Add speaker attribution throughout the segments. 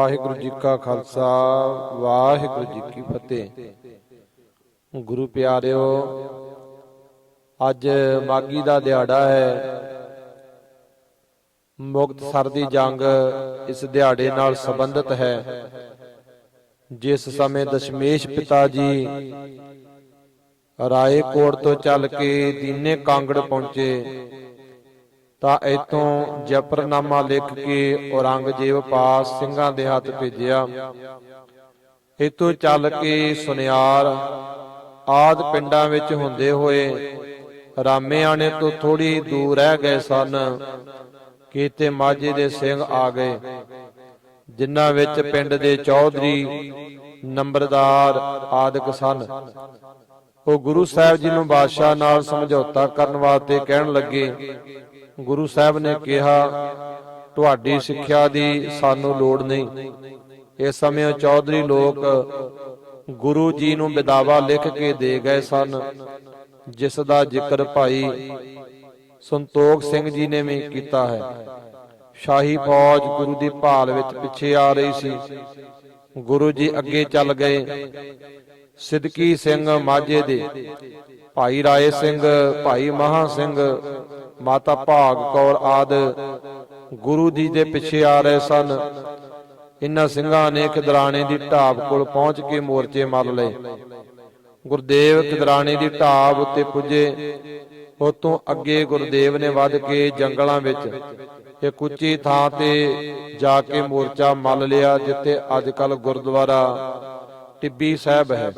Speaker 1: ਵਾਹਿਗੁਰੂ ਜੀ ਕਾ ਖਾਲਸਾ, ਵਾਹਿਗੁਰੂ ਜੀ ਕੀ ਫਤਿਹ। ਗੁਰੂ ਪਿਆਰਿਓ, ਅੱਜ ਮਾਗੀ ਦਾ ਦਿਹਾੜਾ ਹੈ। ਮੁਕਤਸਰ ਦੀ ਜੰਗ ਇਸ ਦਿਹਾੜੇ ਨਾਲ ਸੰਬੰਧਿਤ ਹੈ। ਜਿਸ ਸਮੇਂ ਦਸ਼ਮੇਸ਼ ਪਿਤਾ ਜੀ ਰਾਏਕੋਟ ਤੋਂ ਚੱਲ ਕੇ ਦੀਨੇ ਕਾਂਗੜ ਪਹੁੰਚੇ। ਤਾਂ ਇਥੋਂ ਜਫਰਨਾਮਾ ਲਿਖ ਕੇ ਔਰੰਗਜ਼ੇਬ ਪਾਸ ਸਿੰਘਾਂ ਦੇ ਹੱਥ ਭੇਜਿਆ। ਇਥੋਂ ਚੱਲ ਕੇ ਸੁਨਿਆਰ ਆਦ ਪਿੰਡਾਂ ਵਿੱਚ ਹੁੰਦੇ ਹੋਏ ਰਾਮੇਆਣੇ ਤੋਂ ਥੋੜੀ ਦੂਰ ਰਹਿ ਗਏ ਸਨ, ਕੀਤੇ ਮਾਝੇ ਦੇ ਸਿੰਘ ਆ ਗਏ, ਜਿਨ੍ਹਾਂ ਵਿੱਚ ਪਿੰਡ ਦੇ ਚੌਧਰੀ ਨੰਬਰਦਾਰ ਆਦਿਕ ਸਨ। ਉਹ ਗੁਰੂ ਸਾਹਿਬ ਜੀ ਨੂੰ ਬਾਦਸ਼ਾਹ ਨਾਲ ਸਮਝੌਤਾ ਕਰਨ ਵਾਸਤੇ ਕਹਿਣ ਲੱਗੇ ਗੁਰੂ ਸਾਹਿਬ ਨੇ ਕਿਹਾ, ਤੁਹਾਡੀ ਸਿੱਖਿਆ ਦੀ ਸਾਨੂੰ ਲੋੜ ਨਹੀਂ। ਇਸ ਸਮੇਂ ਚੌਧਰੀ ਲੋਕ ਗੁਰੂ ਜੀ ਨੂੰ ਬਿਦਾਵਾ ਲਿਖ ਕੇ ਦੇ ਗਏ ਸਨ, ਜਿਸ ਦਾ ਜ਼ਿਕਰ ਭਾਈ ਸੰਤੋਖ ਸਿੰਘ ਜੀ ਨੇ ਵੀ ਕੀਤਾ ਹੈ। ਸ਼ਾਹੀ ਫੌਜ ਗੁਰੂ ਦੀ ਭਾਲ ਵਿੱਚ ਪਿੱਛੇ ਆ ਰਹੀ ਸੀ। ਗੁਰੂ ਜੀ ਅੱਗੇ ਚੱਲ ਗਏ। ਸਿੱਧਕੀ ਸਿੰਘ ਮਾਝੇ ਦੇ, ਭਾਈ ਰਾਏ ਸਿੰਘ, ਭਾਈ ਮਹਾ ਸਿੰਘ ਮਾਤਾ ਭਾਗ ਕੌਰ ਆਦ ਗੁਰੂ ਜੀ ਦੇ ਪਿੱਛੇ ਆ ਰਹੇ ਸਨ। ਇਨ੍ਹਾਂ ਸਿੰਘਾਂ ਨੇ ਖਿਦਰਾਣੇ ਦੀ ਢਾਬ ਕੋਲ ਪਹੁੰਚ ਕੇ ਮੋਰਚੇ ਮਰ ਲਏ। ਗੁਰਦੇਵ ਖਿਦਰਾਣੇ ਦੀ ਢਾਬ ਉੱਤੇ ਪੁੱਜੇ। ਉਤੋਂ ਅੱਗੇ ਗੁਰਦੇਵ ਨੇ ਵੱਧ ਕੇ ਜੰਗਲਾਂ ਵਿੱਚ ਇੱਕ ਉੱਚੀ ਥਾਂ ਤੇ ਜਾ ਕੇ ਮੋਰਚਾ ਮੱਲ ਲਿਆ, ਜਿੱਥੇ ਅੱਜ ਕੱਲ ਗੁਰਦੁਆਰਾ ਟਿੱਬੀ ਸਾਹਿਬ ਹੈ।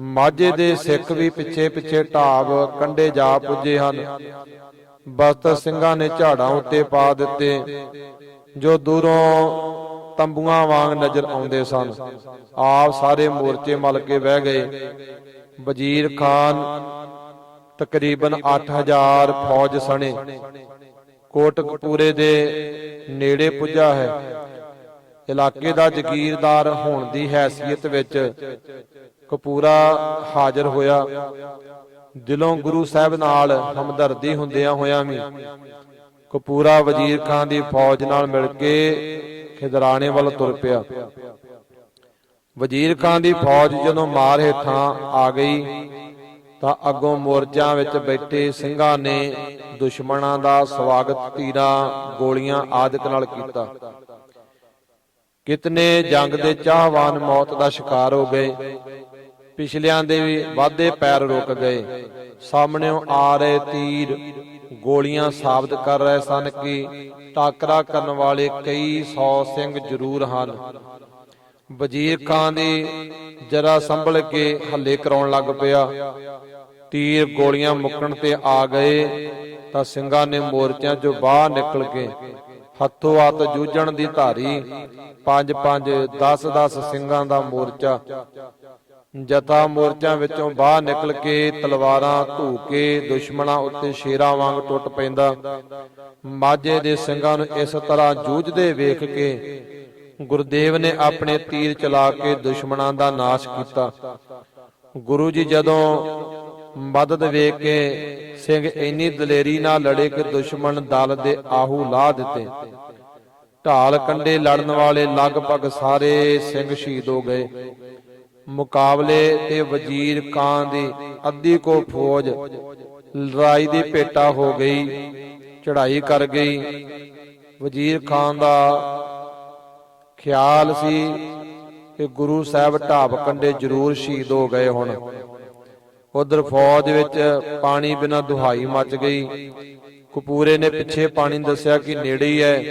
Speaker 1: ਮਾਝੇ ਦੇ ਸਿੱਖ ਵੀ ਪਿੱਛੇ ਪਿੱਛੇ ਢਾਬ ਕੰਡੇ ਜਾ ਪੁੱਜੇ ਹਨ। ਬਸਤਰ ਸਿੰਘਾਂ ਨੇ ਝਾੜਾਂ ਉੱਤੇ ਪਾ ਦਿੱਤੇ, ਜੋ ਦੂਰੋਂ ਤੰਬੂਆਂ ਵਾਂਗ ਨਜ਼ਰ ਆਉਂਦੇ ਸਨ। ਆਪ ਸਾਰੇ ਮੋਰਚੇ ਮਲ ਕੇ ਬਹਿ ਗਏ। ਵਜ਼ੀਰ ਖਾਨ ਤਕਰੀਬਨ 8000 ਫੌਜ ਸਣੇ। ਕੋਟਕਪੂਰੇ ਦੇ ਨੇੜੇ ਪੁੱਜਾ ਹੈ। ਇਲਾਕੇ ਦਾ ਜ਼ਗੀਰਦਾਰ ਹੋਣ ਦੀ ਹੈਸੀਅਤ ਵਿੱਚ ਕਪੂਰਾ ਹਾਜ਼ਰ ਹੋਇਆ। ਦਿਲੋਂ ਗੁਰੂ ਸਾਹਿਬ ਨਾਲ ਹਮਦਰਦੀ ਹੁੰਦਿਆਂ ਹੋਇਆਂ ਵੀ ਕਪੂਰਾ ਵਜ਼ੀਰ ਖਾਨ ਦੀ ਫੌਜ ਨਾਲ ਮਿਲ ਕੇ ਖਿਦਰਾਣੇ ਵੱਲ ਤੁਰ ਪਿਆ। ਵਜ਼ੀਰ ਖਾਨ ਦੀ ਫੌਜ ਜਦੋਂ ਮਾਰ ਹੇਠਾਂ ਆ ਗਈ ਤਾਂ ਅੱਗੋਂ ਮੋਰਚਾ ਵਿੱਚ ਬੈਠੇ ਸਿੰਘਾਂ ਨੇ ਦੁਸ਼ਮਣਾਂ ਦਾ ਸਵਾਗਤ, ਤੀਰਾਂ, ਗੋਲੀਆਂ ਆਦਿਕ ਨਾਲ ਕੀਤਾ। ਕਿਤਨੇ ਜੰਗ ਦੇ ਚਾਹਵਾਨ ਮੌਤ ਦਾ ਸ਼ਿਕਾਰ ਹੋ ਗਏ। ਪਿਛਲਿਆਂ ਦੇ ਵੀ ਵਾਧੇ ਪੈਰ ਰੁਕ ਗਏ। ਸਾਹਮਣੇੋਂ ਆ ਰਹੇ ਤੀਰ ਗੋਲੀਆਂ ਸਾਬਤ ਕਰ ਰਹੇ ਸਨ ਕਿ ਟਾਕਰਾ ਕਰਨ ਵਾਲੇ ਕਈ ਸੌ ਸਿੰਘ ਜ਼ਰੂਰ ਹਨ। ਵਜ਼ੀਰ ਖਾਨ ਦੀ ਜਰਾ ਸੰਭਲ ਕੇ ਹੱਲੇ ਕਰਾਉਣ ਲੱਗ ਪਿਆ। ਤੀਰ ਗੋਲੀਆਂ ਮੁੱਕਣ ਤੇ ਆ ਗਏ ਤਾਂ ਸਿੰਘਾਂ ਨੇ ਮੋਰਚਿਆਂ 'ਚੋਂ ਬਾਹਰ ਨਿਕਲ ਕੇ ਹੱਥੋਂ ਹੱਥ ਜੂਝਣ ਦੀ ਧਾਰੀ 5 5 10 10 ਸਿੰਘਾਂ ਦਾ ਮੋਰਚਾ। ਜਤਾ ਮੋਰਚਿਆਂ ਵਿੱਚੋਂ ਬਾਹਰ ਨਿਕਲ ਕੇ ਤਲਵਾਰਾਂ ਧੂ ਕੇ ਦੁਸ਼ਮਣਾਂ ਉੱਤੇ ਸ਼ੇਰਾਂ ਵਾਂਗ ਟੁੱਟ ਪੈਂਦਾ। ਮਾਝੇ ਦੇ ਸਿੰਘਾਂ ਨੂੰ ਇਸ ਤਰ੍ਹਾਂ ਜੂਝਦੇ ਵੇਖ ਕੇ ਗੁਰਦੇਵ ਨੇ ਆਪਣੇ ਤੀਰ ਚਲਾ ਕੇ ਦੁਸ਼ਮਣਾਂ ਦਾ ਨਾਸ਼ ਕੀਤਾ। ਗੁਰੂ ਜੀ ਜਦੋਂ ਮਦਦ ਵੇਖ ਕੇ ਸਿੰਘ ਇੰਨੀ ਦਲੇਰੀ ਨਾਲ ਲੜੇ ਕਿ ਦੁਸ਼ਮਣ ਦਲ ਦੇ ਆਹੂ ਲਾ ਦਿੱਤੇ। ਢਾਲ ਕੰਡੇ ਲੜਨ ਵਾਲੇ ਲਗਭਗ ਸਾਰੇ ਸਿੰਘ ਸ਼ਹੀਦ ਹੋ ਗਏ। ਮੁਕਾਬਲੇ ਤੇ ਵਜ਼ੀਰ ਕਾਂ ਦੀ ਅੱਧੀ ਕੋ ਫੌਜ ਲੜਾਈ ਦੀ ਭੇਟਾ ਹੋ ਗਈ, ਚੜ੍ਹਾਈ ਕਰ ਗਈ। ਵਜ਼ੀਰ ਖਾਨ ਦਾ ਖਿਆਲ ਸੀ ਕਿ ਗੁਰੂ ਸਾਹਿਬ ਢਾਬ ਕੰਡੇ ਜ਼ਰੂਰ ਸ਼ਹੀਦ ਹੋ ਗਏ ਹੁਣ। ਉਧਰ ਫੌਜ ਵਿੱਚ ਪਾਣੀ ਬਿਨਾ ਦੁਹਾਈ ਮੱਚ ਗਈ। ਕਪੂਰੇ ਨੇ ਪਿੱਛੇ ਪਾਣੀ ਦੱਸਿਆ ਕਿ ਨੇੜੇ ਹੀ ਹੈ।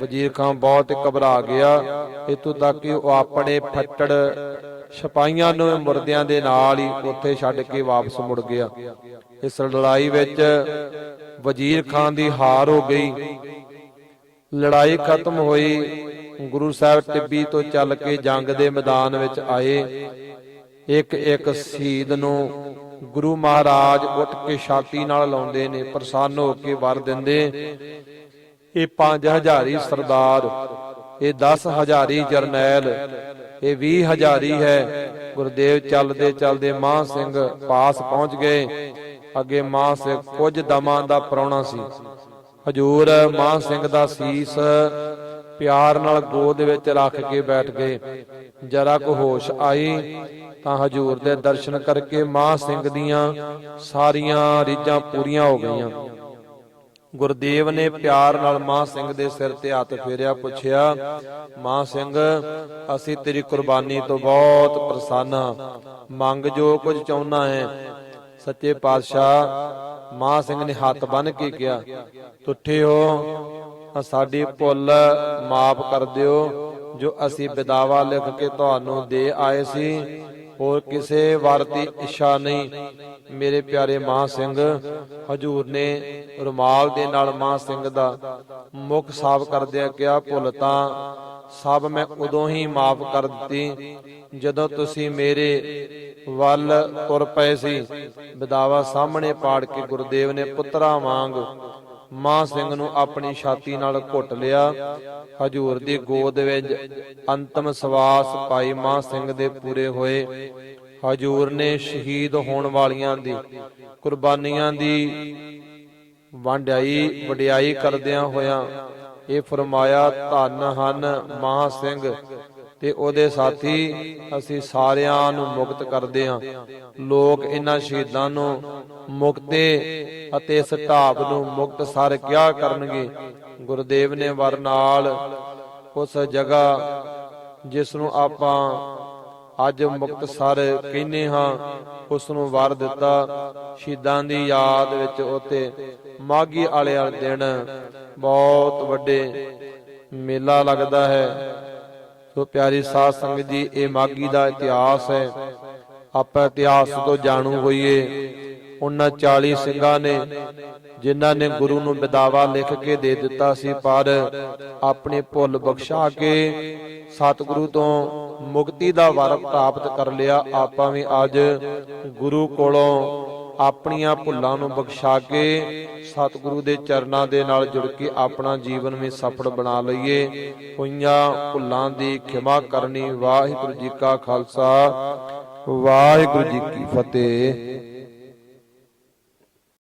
Speaker 1: ਵਜ਼ੀਰ ਖਾਨ ਬਹੁਤ ਘਬਰਾ ਗਿਆ। ਇਤੋਂ ਤੱਕ ਕਿ ਉਹ ਆਪਣੇ ਫੱਟੜ ਸਿਪਾਹੀਆਂ ਨੂੰ ਮੁਰਦਿਆਂ ਦੇ ਨਾਲ ਹੀ ਉੱਥੇ ਛੱਡ ਕੇ ਵਾਪਸ ਮੁੜ ਗਿਆ। ਇਸ ਲੜਾਈ ਵਿੱਚ ਵਜ਼ੀਰ ਖਾਨ ਦੀ ਹਾਰ ਹੋ ਗਈ। ਲੜਾਈ ਖਤਮ ਹੋਈ। ਗੁਰੂ ਸਾਹਿਬ ਟਿੱਬੀ ਤੋਂ ਚੱਲ ਕੇ ਜੰਗ ਦੇ ਮੈਦਾਨ ਵਿੱਚ ਆਏ। ਇੱਕ ਇੱਕ ਸ਼ਹੀਦ ਨੂੰ ਗੁਰੂ ਮਹਾਰਾਜ ਉੱਠ ਕੇ ਛਾਤੀ ਨਾਲ ਲਾਉਂਦੇ ਨੇ, ਪ੍ਰਸੰਨ ਹੋ ਕੇ ਵਰ ਦਿੰਦੇ। ਇਹ 5000ਹੀ ਸਰਦਾਰ, ਇਹ 10000ਹੀ ਜਰਨੈਲ, ਇਹ 20000ਹੀ ਹੈ। ਗੁਰਦੇਵ ਚੱਲਦੇ ਚੱਲਦੇ ਮਾਹ ਸਿੰਘ ਪਾਸ ਪਹੁੰਚ ਗਏ। ਅੱਗੇ ਮਾਹ ਸਿੰਘ ਕੁਝ ਦਮਾਂ ਦਾ ਪਰੌਣਾ ਸੀ। ਹਜੂਰ ਮਾਹ ਸਿੰਘ ਦਾ ਸੀਸ ਪਿਆਰ ਨਾਲ ਗੋਦ ਵਿੱਚ ਰੱਖ ਕੇ ਬੈਠ ਗਏ। ਜਰਾ ਕੁ ਹੋਸ਼ ਆਈ। ਤਾਂ ਹਜੂਰ ਦੇ ਦਰਸ਼ਨ ਕਰਕੇ ਮਾਂ ਸਿੰਘ ਦੀਆਂ ਸਾਰੀਆਂ ਰੀਝਾਂ ਪੂਰੀਆਂ ਹੋ ਗਈਆਂ। ਗੁਰਦੇਵ ਨੇ ਪਿਆਰ ਨਾਲ ਮਾਂ ਸਿੰਘ ਦੇ ਸਿਰ ਤੇ ਹੱਥ ਫੇਰਿਆ, ਪੁੱਛਿਆ, ਮਾਂ ਸਿੰਘ, ਅਸੀਂ ਤੇਰੀ ਕੁਰਬਾਨੀ ਤੋਂ ਬਹੁਤ ਪ੍ਰਸੰਨ ਹਾਂ। ਮੰਗ ਜੋ ਕੁਝ ਚਾਹੁੰਦਾ ਹੈ। ਸੱਚੇ ਪਾਤਸ਼ਾਹ, ਮਾਂ ਸਿੰਘ ਨੇ ਹੱਥ ਬੰਨ ਕੇ ਕਿਹਾ ਤੁੱਠੇ ਹੋ ਸਾਡੀ ਭੁੱਲ ਮਾਫ ਕਰ ਦਿਓ। ਜੋ ਅਸੀਂ ਬਿਦਾਵਾ ਲਿਖ ਕੇ ਤੁਹਾਨੂੰ ਦੇ ਆਏ ਸੀ ਹੋਰ ਕਿਸੇ ਵਰ ਦੀ ਇੱਛਾ ਨਹੀਂ। ਮੇਰੇ ਪਿਆਰੇ ਮਾਂ ਸਿੰਘ, ਹਜੂਰ ਨੇ ਰੁਮਾਲ ਦੇ ਨਾਲ ਮਾਂ ਸਿੰਘ ਦਾ ਮੁਖ ਸਾਫ਼ ਕਰਦਿਆਂ ਕਿਹਾ, ਭੁੱਲ ਤਾਂ ਸਭ ਮੈਂ ਉਦੋਂ ਹੀ ਮਾਫ ਕਰ ਦਿੱਤੀ, ਜਦੋਂ ਤੁਸੀਂ ਮੇਰੇ ਵੱਲ ਤੁਰ ਪਏ ਸੀ। ਬਦਾਵਾ ਸਾਹਮਣੇ ਪਾੜ ਕੇ ਗੁਰਦੇਵ ਨੇ ਪੁੱਤਰਾ ਵਾਂਗ ਮਾਂ ਸਿੰਘ ਨੂੰ ਆਪਣੀ ਛਾਤੀ ਨਾਲ ਘੁੱਟ ਲਿਆ। ਹਜੂਰ ਦੀ ਗੋਦ ਵਿੱਚ ਅੰਤਮ ਸਵਾਸ ਪਾਈ ਮਾਂ ਸਿੰਘ ਦੇ ਪੂਰੇ ਹੋਏ। ਹਜੂਰ ਨੇ ਸ਼ਹੀਦ ਹੋਣ ਵਾਲੀਆਂ ਦੀ ਕੁਰਬਾਨੀਆਂ ਦੀ ਵੰਡਾਈ ਵਡਿਆਈ ਕਰਦਿਆਂ ਹੋਇਆਂ ਇਹ ਫਰਮਾਇਆ ਧੰਨ ਹਨ ਮਾਂ ਸਿੰਘ। ਤੇ ਉਹਦੇ ਸਾਥੀ ਅਸੀਂ ਸਾਰਿਆਂ ਨੂੰ ਮੁਕਤ ਕਰਦੇ ਹਾਂ। ਲੋਕ ਇਹਨਾਂ ਸ਼ਹੀਦਾਂ ਨੂੰ ਮੁਕਤੇ ਅਤੇ ਇਸ ਢਾਬ ਨੂੰ ਮੁਕਤਸਰ ਕਿਆ ਕਰਨਗੇ? ਗੁਰਦੇਵ ਨੇ ਵਰ ਨਾਲ ਉਸ ਜਗ੍ਹਾ ਜਿਸ ਨੂੰ ਆਪਾਂ ਅੱਜ ਮੁਕਤਸਰ ਕਹਿੰਦੇ ਹਾਂ, ਉਸ ਨੂੰ ਵਰ ਦਿੱਤਾ। ਸ਼ਹੀਦਾਂ ਦੀ ਯਾਦ ਵਿੱਚ ਉਤੇ ਮਾਗੀ ਵਾਲੇ ਦਿਨ ਬਹੁਤ ਵੱਡੇ ਮੇਲਾ ਲੱਗਦਾ ਹੈ। ਸੋ ਪਿਆਰੀ ਸਾਧ ਸੰਗਤ ਜੀ, ਇਹ ਮਾਗੀ ਦਾ ਇਤਿਹਾਸ ਹੈ। ਆਪਾਂ ਇਤਿਹਾਸ ਤੋਂ ਜਾਣੂ ਹੋਈਏ। ਉਹਨਾਂ 40 ਸਿੰਘਾਂ ਨੇ, ਜਿਨ੍ਹਾਂ ਨੇ ਗੁਰੂ ਨੂੰ ਬਿਦਾਵਾ ਲਿਖ ਕੇ ਦੇ ਦਿੱਤਾ ਸੀ, ਪਰ ਆਪਣੀ ਭੁੱਲ ਬਖਸ਼ਾ ਕੇ ਸਤਿਗੁਰੂ ਤੋਂ ਮੁਕਤੀ ਦਾ ਵਰ ਪ੍ਰਾਪਤ ਕਰ ਲਿਆ। ਆਪਾਂ ਵੀ ਅੱਜ ਗੁਰੂ ਕੋਲੋਂ ਆਪਣੀਆਂ ਭੁੱਲਾਂ ਨੂੰ ਬਖਸ਼ਾ ਕੇ ਸਤਿਗੁਰੂ ਦੇ ਚਰਨਾਂ ਦੇ ਨਾਲ ਜੁੜ ਕੇ ਆਪਣਾ ਜੀਵਨ ਵੀ ਸਫਲ ਬਣਾ ਲਈਏ। ਹੋਈਆਂ ਭੁੱਲਾਂ ਦੀ ਖਿਮਾ ਕਰਨੀ ਵਾਹਿਗੁਰੂ ਜੀ ਕਾ ਖਾਲਸਾ। ਵਾਹਿਗੁਰੂ ਜੀ ਕੀ ਫਤਿਹ।